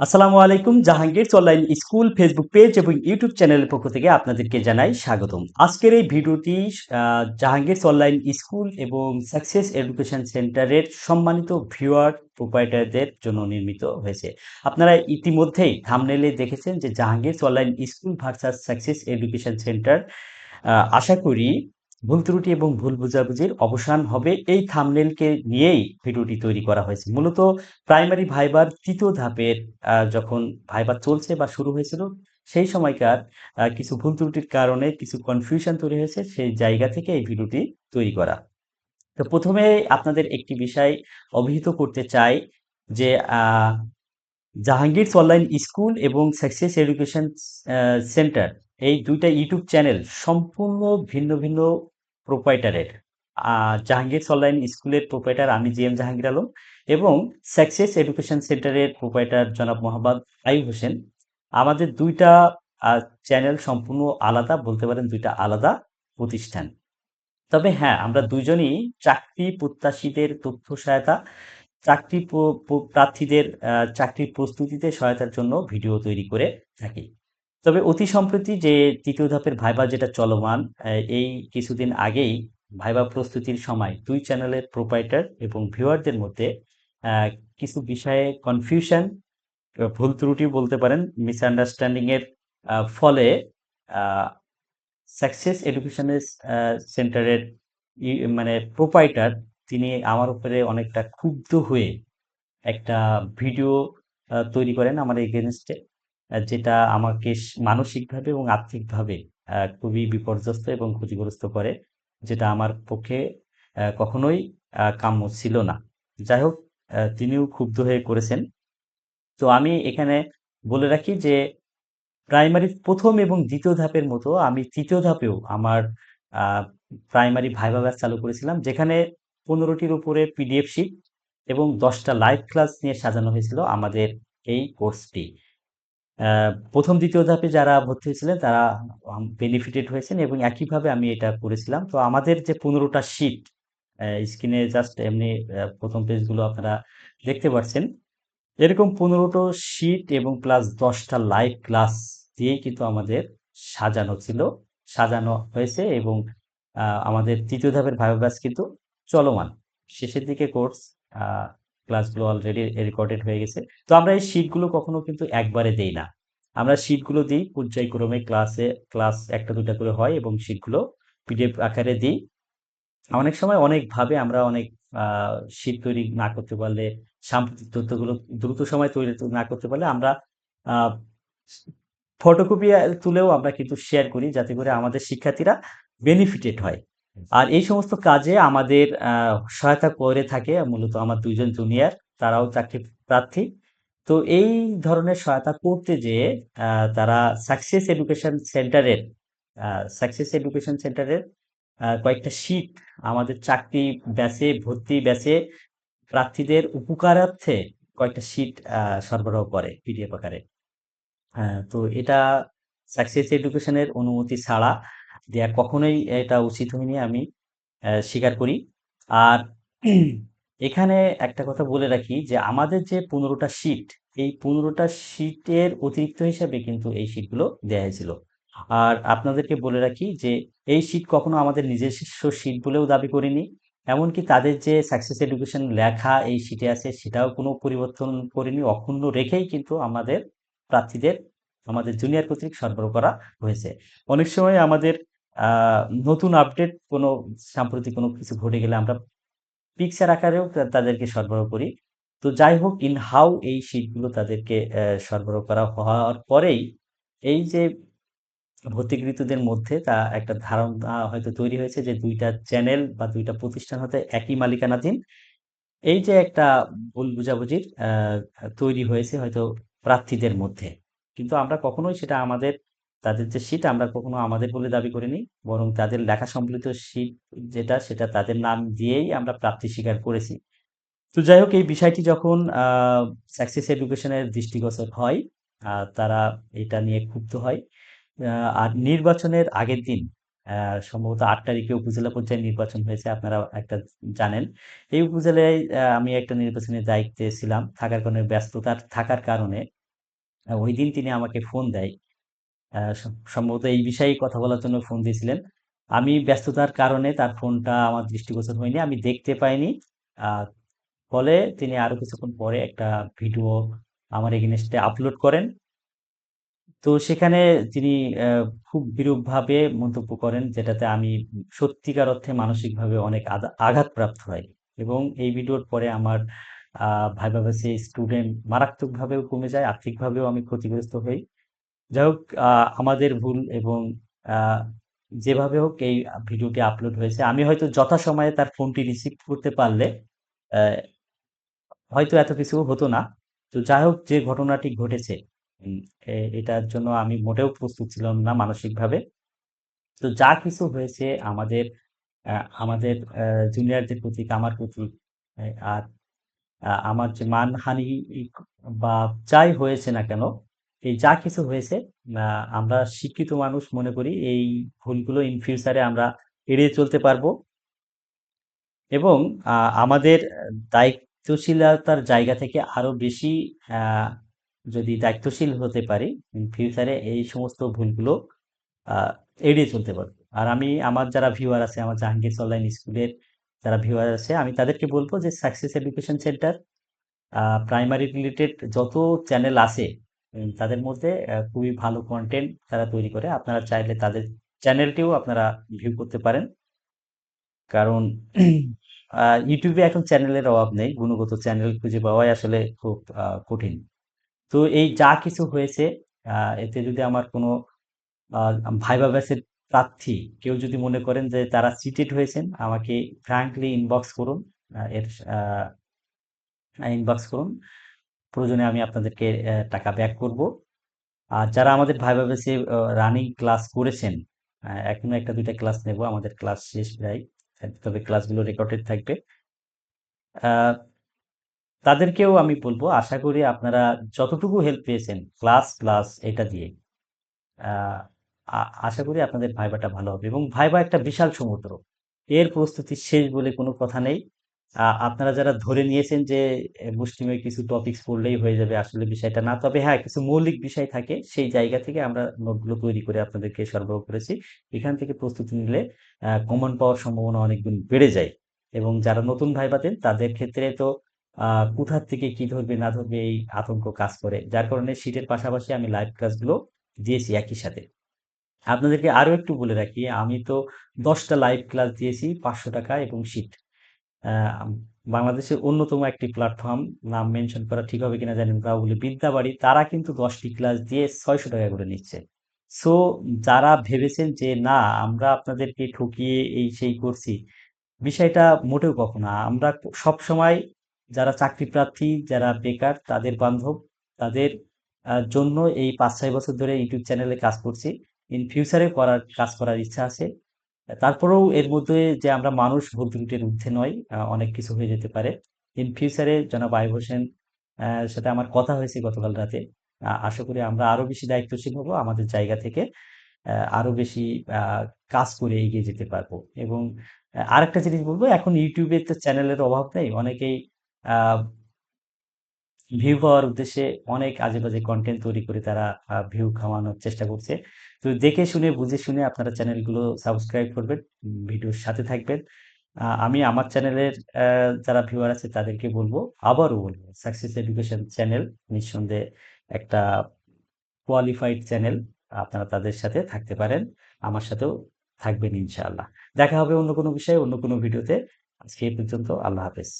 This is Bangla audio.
আসসালামু আলাইকুম, Jahangir. Online school Facebook page এবং ইউটিউব চ্যানেলের পক্ষ থেকে আপনাদেরকে জানাই স্বাগতম। আজকের এই ভিডিওটি জাহাঙ্গীর অনলাইন স্কুল এবং সাকসেস এডুকেশন সেন্টারের সম্মানিত ভিউয়ার প্রোপাইটারদের জন্য নির্মিত হয়েছে। আপনারা ইতিমধ্যেই থামনেলে দেখেছেন যে Jahangir online school versus success education centre আশা করি ভুল ত্রুটি এবং ভুল বোঝাবুঝির অবসান হবে এই থামনেলকে নিয়েই ভিডিওটি তৈরি করা হয়েছে। মূলত প্রাইমারি ভাইবার তৃতীয় ধাপের যখন ভাইবার চলছে বা শুরু হয়েছিল, সেই সময়কার কিছু ভুল ত্রুটির কারণে কিছু কনফিউশন তৈরি হয়েছে, সেই জায়গা থেকে এই ভিডিওটি তৈরি করা। তো প্রথমে আপনাদের একটি বিষয় অভিহিত করতে চাই যে জাহাঙ্গীর অনলাইন স্কুল এবং সাকসেস এডুকেশন সেন্টার এই দুইটা ইউটিউব চ্যানেল সম্পূর্ণ ভিন্ন ভিন্ন প্রোপাইটারের জাহাঙ্গীর অনলাইন স্কুলের প্রোপাইটার আমি জি এম জাহাঙ্গীর আলম এবং সাকসেস এডুকেশন সেন্টারের প্রোপাইটার জনাব মোহাম্মদ আইব হোসেন। আমাদের দুইটা চ্যানেল সম্পূর্ণ আলাদা, বলতে পারেন দুইটা আলাদা প্রতিষ্ঠান। তবে হ্যাঁ আমরা দুইজনই চাকরি প্রত্যাশীদের তথ্য সহায়তা, চাকরি প্রার্থীদের চাকরির প্রস্তুতিতে সহায়তার জন্য ভিডিও তৈরি করে থাকি। তবে অতি সম্প্রতি যে তৃতীয় ধাপের ভাইবা যেটা চলমান এই কিছুদিন আগেই ভাইবা প্রস্তুতির সময় দুই চ্যানেলের প্রোপাইটার এবং ভিউয়ারদের মধ্যে কিছু বিষয়ে কনফিউশন ভুল ত্রুটি বলতে পারেন মিসআন্ডারস্ট্যান্ডিং এর ফলে সাকসেস এডুকেশনের সেন্টারের মানে প্রোপাইটার তিনি আমার উপরে অনেকটা ক্ষুব্ধ হয়ে একটা ভিডিও তৈরি করেন আমার এগেনস্টে যেটা আমাকে মানসিকভাবে এবং আর্থিকভাবে খুবই বিপর্যস্ত এবং ক্ষতিগ্রস্ত করে, যেটা আমার পক্ষে কখনোই কাম্য ছিল না। যাই হোক তিনিও ক্ষুব্ধ হয়ে করেছেন তো আমি এখানে বলে রাখি যে, প্রাইমারি প্রথম এবং দ্বিতীয় ধাপের মতো আমি তৃতীয় ধাপেও আমার প্রাইমারি ভাইভা ব্যাচ চালু করেছিলাম, যেখানে পনেরোটির উপরে পিডিএফ শিট এবং দশটা লাইভ ক্লাস নিয়ে সাজানো হয়েছিল আমাদের এই কোর্সটি। প্রথম, দ্বিতীয় ধাপে যারা ভর্তি হয়েছিলেন, তারা বেনিফিটেড হয়েছেন এবং একইভাবে আমি এটা করেছিলাম। তো আমাদের যে পনেরোটা শিট স্ক্রিনে জাস্ট এমনি প্রথম পেজগুলো আপনারা দেখতে পাচ্ছেন এরকম পনেরোটো শিট এবং প্লাস দশটা লাইভ ক্লাস দিয়েই কিন্তু আমাদের সাজানো ছিল। সাজানো হয়েছে এবং আমাদের তৃতীয় ধাপের ভাইভা ব্যাচ কিন্তু চলমান। শেষের দিকে কোর্স ক্লাসগুলো অলরেডি রেকর্ডেড হয়ে গেছে। তো আমরা এই শিটগুলো কখনো কিন্তু একবারে দেই না। আমরা শিটগুলো দিই, পর্যায়ক্রমে ক্লাসে ক্লাস একটা দুটা করে হয় এবং শিটগুলো পিডিএফ আকারে দিই। অনেক সময় অনেকভাবে আমরা অনেক শীট তৈরি না করতে পারলে, সাম্প্রতিক তথ্যগুলো দ্রুত সময় তৈরি না করতে পারলে আমরা ফটোকপি তুলেও আমরা কিন্তু শেয়ার করি যাতে করে আমাদের শিক্ষার্থীরা বেনিফিটেড হয়। আর এই সমস্ত কাজে আমাদের সহায়তা করে থাকে মূলত আমার দুইজন জুনিয়র তারাও চাকরি প্রার্থী। তো এই ধরনের সহায়তা করতে যেয়ে তারা সাকসেস এডুকেশন সেন্টারের সাকসেস এডুকেশন সেন্টারের কয়েকটা শীট আমাদের চাকরি ব্যাচে ভর্তি ব্যাচে প্রার্থীদের উপকারার্থে কয়েকটা শীট সরবরাহ করে পিডিএফ আকারে। হ্যাঁ তো এটা সাকসেস এডুকেশনের অনুমতি ছাড়া দেয়া কখনোই এটা উচিত হয়নি আমি স্বীকার করি। আর এখানে একটা কথা বলে রাখি যে আমাদের যে পনেরোটা শীট এই পনেরোটা শীটের অতিরিক্ত হিসাবে কিন্তু এই শীটগুলো দেয়া হয়েছিল। আর আপনাদেরকে বলে রাখি যে এই শীট কখনো আমাদের নিজস্ব শীট বলেও দাবি করিনি। এমনকি তাদের যে সাকসেস এডুকেশন লেখা এই শীটে আছে সেটাও কোনো পরিবর্তন করিনি অক্ষুণ্ণ রেখেই কিন্তু আমাদের প্রার্থীদের আমাদের জুনিয়র কর্তৃক সরবরাহ করা হয়েছে। অনেক সময় আমাদের নতুন আপডেট কোনো সাম্প্রতিক কোনো কিছু ঘটে গেলে আমরা পিকচার আকারেও তাদেরকে সরবরাহ করি। তো যাই হোক ইন হাউ এই শীটগুলো তাদেরকে সরবরাহ করা হওয়ার পরেই এই যে ভর্তিকৃতদের মধ্যে তা একটা ধারণা হয়তো তৈরি হয়েছে যে দুইটা চ্যানেল বা দুইটা প্রতিষ্ঠান হতে একই মালিকানাধীন। এই যে একটা ভুল বুঝাবুঝির তৈরি হয়েছে হয়তো প্রার্থীদের মধ্যে। কিন্তু আমরা কখনোই সেটা আমাদের তাদের যে সিট আমরা কখনো আমাদের বলে দাবি করিনি, বরং তাদের লেখা সম্বলিত সিট যেটা, সেটা তাদের নাম দিয়েই আমরা প্রার্থী স্বীকার করেছি। তো যাই হোক, এই বিষয়টি যখন সাকসেস এডুকেশনের দৃষ্টিগোচর হয় তারা এটা নিয়ে ক্ষুব্ধ হয়। আর নির্বাচনের আগের দিন সম্ভবত আট তারিখে উপজেলা পর্যায়ে নির্বাচন হয়েছে আপনারা একটা জানেন। এই উপজেলায় আমি একটা নির্বাচনের দায়িত্বে ছিলাম, থাকার কারণে, ব্যস্ততার থাকার কারণে ওই দিন তিনি আমাকে ফোন দেয়। সম্ভবত এই বিষয়েই কথা বলার জন্য ফোন দিয়েছিলেন। আমি ব্যস্ততার কারণে তার ফোনটা আমার দৃষ্টিগোচর হয়নি। আমি দেখতে পাইনি। ফলে তিনি আরও কিছুক্ষণ পরে একটা ভিডিও আমার এগেইনস্ট এ আপলোড করেন। তো সেখানে তিনি খুব বিরূপভাবে মন্তব্য করেন যেটাতে আমি সত্যিকার অর্থে মানসিকভাবে অনেক আঘাতপ্রাপ্ত হই। এবং এই ভিডিওর পরে আমার ভাইবা ব্যাচে স্টুডেন্ট মারাত্মকভাবেও কমে যায়, আর্থিকভাবেও আমি ক্ষতিগ্রস্ত হই। যাই হোক আমাদের ভুল এবং যেভাবে হোক এই ভিডিওটি আপলোড হয়েছে। আমি হয়তো যথাসময়ে তার ফোনটি রিসিভ করতে পারলে হয়তো এত কিছু হতো না। তো যাই হোক যে ঘটনাটি ঘটেছে এটার জন্য আমি মোটেও প্রস্তুত ছিলাম না মানসিকভাবে। তো যা কিছু হয়েছে আমাদের আমাদের জুনিয়রদের প্রতি, আমার প্রতি আর আমার যে মানহানি বা যাই হয়েছে না কেন, এই যা কিছু হয়েছে আমরা শিক্ষিত মানুষ মনে করি এই ভুলগুলো ইন ফিউচার আমরা এড়িয়ে চলতে পারব। এবং আমাদের দায়িত্বশীলতার জায়গা থেকে আরও বেশি যদি দায়িত্বশীল হতে পারি, ইন ফিউচার এই সমস্ত ভুলগুলো এড়িয়ে চলতে পারব। আর আমি আমার যারা ভিউয়ার আছে, আমার জাহাঙ্গীরস অনলাইন স্কুলের যারা ভিউয়ার আছে, আমি তাদেরকে বলব যে success education centre primary related যত চ্যানেল আছে, তাদের মধ্যে খুবই ভালো কন্টেন্ট তারা তৈরি করে। আপনারা চাইলে তাদের চ্যানেলটিও আপনারা ভিউ করতে পারেন। কারণ YouTube এখন চ্যানেলের অভাব নেই। গুণগত চ্যানেল খুঁজে পাওয়াই আসলে খুব কঠিন। তো এই যা কিছু হয়েছে এতে যদি আমার কোনো ভাইবা ব্যাচের প্রার্থী কেউ যদি মনে করেন যে তারা সিটেড হয়েছেন, আমাকে ফ্র্যাঙ্কলি ইনবক্স করুন। এর ইনবক্স করুন। প্রয়োজনে আমি আপনাদেরকে টাকা ব্যাক করব। আর যারা আমাদের ব্যাচে অ রানিং ক্লাস করেছেন, এখনও ১ টা ২ টা ক্লাস নেব। আমাদের ক্লাস শেষ প্রায়। তবে ক্লাসগুলো রেকর্ডেড থাকবে। তাদেরকেও আমি বলব আশা করি আপনারা যতটুকু হেল্প পেয়েছেন ক্লাস প্লাস এটা দিয়ে, আশা করি আপনাদের ভাইবাটা ভালো হবে এবং ভাইবা একটা বিশাল সমুদ্র। এর প্রস্তুতি শেষ বলে কোনো কথা নেই। আপনারা যারা ধরে নিয়েছেন যে মুষ্টিমেয় কিছু টপিকস পড়লেই হয়ে যাবে, আসলে বিষয়টা না। তবে হ্যাঁ, কিছু মৌলিক বিষয় থাকে। সেই জায়গা থেকে আমরা নোটগুলো তৈরি করে আপনাদেরকে সরবরাহ করেছি। এখান থেকে প্রস্তুতি নিলে কমন পাওয়ার সম্ভাবনা অনেক বেড়ে যায়। এবং যারা নতুন ভাই দেন তাদের ক্ষেত্রে তো আ কোথা থেকে কি ধরবে না ধরবে এই আতঙ্ক কাজ করে। যার কারণে শিটের পাশাপাশি আমি লাইভ ক্লাসগুলো দিয়েছি একই সাথে। আপনাদেরকে আরও একটু বলে রাখি, আমি তো দশটা লাইভ ক্লাস দিয়েছি ৳৫০০ এবং শিট। বাংলাদেশের অন্যতম একটি প্ল্যাটফর্ম, নাম মেনশন করা ঠিক হবে কিনা জানেন বলি বিদ্যাবাড়ি। তারা কিন্তু দশটি ক্লাস দিয়ে ৳৬০০ করে নিচ্ছে। সো যারা ভেবেছেন যে না আমরা আপনাদেরকে ঠকিয়ে এই সেই করছি, বিষয়টা মোটেও কখনো আমরা ক সবসময় যারা চাকরি প্রার্থী, যারা বেকার, তাদের বান্ধব, তাদের জন্য এই ৫-৬ বছর ধরে ইউটিউব চ্যানেলে কাজ করছি। ইন ফিউচারে করার কাজ করার ইচ্ছা আছে। তারপরেও এর মধ্যে যে আমরা মানুষ ভুল ত্রুটির ঊর্ধ্বে। আ, অনেক কিছু হয়ে যেতে পারে। ইন ফিউচার জনাব আয়ুব হোসেন সাথে আমার কথা হয়েছে গতকাল রাতে। আশা করি আমরা আরও বেশি দায়িত্বশীল হব। আমাদের জায়গা থেকে আরও বেশি কাজ করে এগিয়ে যেতে পারব। এবং আরেকটা জিনিস বলব, এখন এ তো চ্যানেলের অভাব নেই। অনেকেই ভিউ পাওয়ার উদ্দেশ্যে অনেক আজেবাজে কন্টেন্ট তৈরি করে তারা ভিউ খাওয়ানোর চেষ্টা করছে। তো দেখে শুনে বুঝে শুনে আপনারা চ্যানেলগুলো সাবস্ক্রাইব করবেন, ভিডিওর সাথে থাকবেন। আমি আমার চ্যানেলের যারা ভিউয়ার আছে তাদেরকে বলব আবারও বলব, সাকসেস এডুকেশন চ্যানেল নিঃসন্দেহে একটা কোয়ালিফাইড চ্যানেল। আপনারা তাদের সাথে থাকতে পারেন। আমার সাথেও থাকবেন ইনশাআল্লাহ। দেখা হবে অন্য কোনো বিষয়ে, অন্য কোনো ভিডিওতে। আজকে এই পর্যন্ত। আল্লাহ হাফেজ।